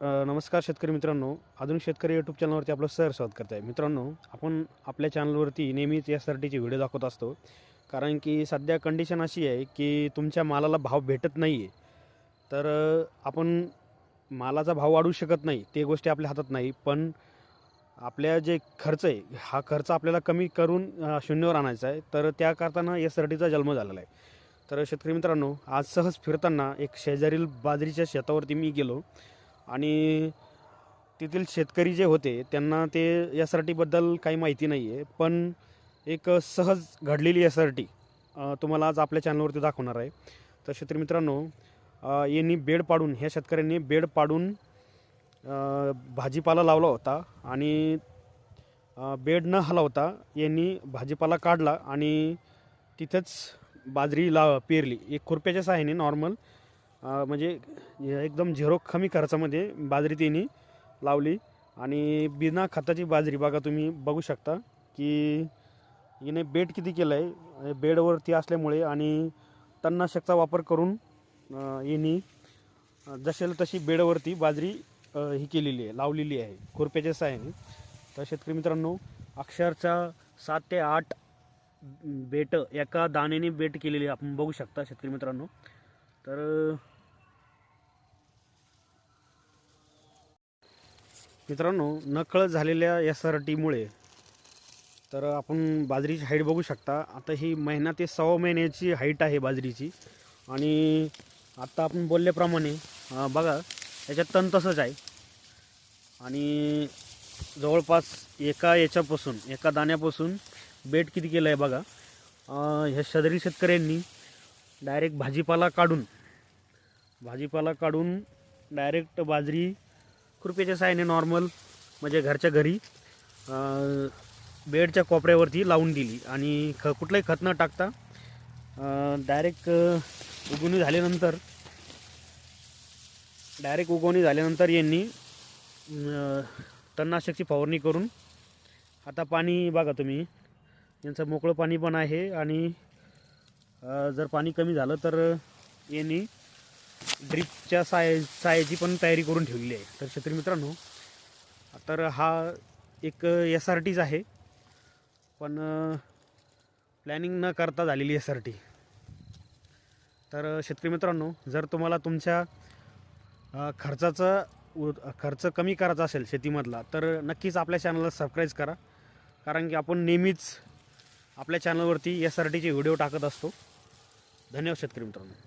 नमस्कार शेतकरी मित्रांनो. आधुनिक शेतकरी यूट्यूब चॅनलवरती आपलं सर स्वागत करत आहे मित्रांनो आपण आपल्या चॅनलवरती नेहमीच यासाठीचे व्हिडिओ दाखवत असतो. कारण की सध्या कंडिशन अशी आहे की तुमच्या मालाला भाव भेटत नाही आहे तर आपण मालाचा भाव वाढू शकत नाही ते गोष्टी आपल्या हातात नाही. पण आपल्या जे खर्च आहे हा खर्च आपल्याला कमी करून शून्यावर आणायचा आहे. तर त्या करताना यासाठीचा जन्म झालेला आहे. तर शेतकरी मित्रांनो आज सहज फिरताना एक शेजारील बाजरीच्या शेतावरती मी गेलो. आणि तेथील शेतकरी जे होते त्यांना ते एस आर टीबद्दल काही माहिती नाही आहे पण एक सहज घडलेली एस आर टी तुम्हाला आज आपल्या चॅनलवरती दाखवणार आहे. तर शेतकरी मित्रांनो यांनी बेड पाडून ह्या शेतकऱ्यांनी बेड पाडून भाजीपाला लावला होता आणि बेड न हलवता यांनी भाजीपाला काढला आणि तिथंच बाजरी ला पेरली. एक खुरप्याच्या सहाय्याने नॉर्मल म्हणजे एकदम झिरो कमी खर्चामध्ये बाजरी त्यांनी लावली. आणि बिना खताची बाजरी बघा तुम्ही बघू शकता की हिने बेड किती केलं आहे बेडवरती असल्यामुळे आणि तणनाशकचा वापर करून हिने यांनी जसेल तशी बेडवरती बाजरी ही केलेली आहे लावलेली आहे. खुरप्याच्या सहाय्याने. तर शेतकरी मित्रांनो अक्षरशः सात ते आठ बेट एका दाण्याने बेट केलेली आहे आपण बघू शकता शेतकरी मित्रांनो. तर मित्रांनो नकळत झालेल्या एस आर टीमुळे तर आपण बाजरीची हाईट बघू शकता. आता ही महिना ते सव्वा महिन्याची हाईट आहे बाजरीची. आणि आत्ता आपण बोलल्याप्रमाणे बघा याच्यात तण तसंच आहे. आणि जवळपास एका याच्यापासून एका दाण्यापासून बेट किती केलं आहे बघा. ह्या शेजारी शेतकऱ्यांनी डायरेक्ट भाजीपाला काढून भाजीपाला काढून डायरेक्ट बाजरी कृपेच्या साहाय्याने नॉर्मल म्हणजे घरच्या घरी बेडच्या कोपऱ्यावरती लावून दिली. आणि ख कुठलंही खत न टाकता डायरेक्ट उगवणी झाल्यानंतर डायरेक्ट उगवणी झाल्यानंतर यांनी अं, तणनाशकची फवारणी करून आता पाणी बघा तुम्ही यांचं मोकळं पाणी पण आहे. आणि जर पाणी कमी झालं तर यांनी ड्रिपच्या साय सायाची पण तयारी करून ठेवलेली आहे. तर शेतकरी मित्रांनो तर हा एक एस आर टीच आहे. पण प्लॅनिंग न करता झालेली एस आर टी तर शेतकरी मित्रांनो जर तुम्हाला तुमच्या खर्चाचं खर्चाचा खर्च कमी करायचा असेल शेतीमधला तर नक्कीच आपल्या चॅनलला सबस्क्राईब करा. कारण की आपण नेहमीच आपल्या चॅनलवरती एस आर टीचे व्हिडिओ टाकत असतो. धन्यवाद शेतकरी मित्रांनो.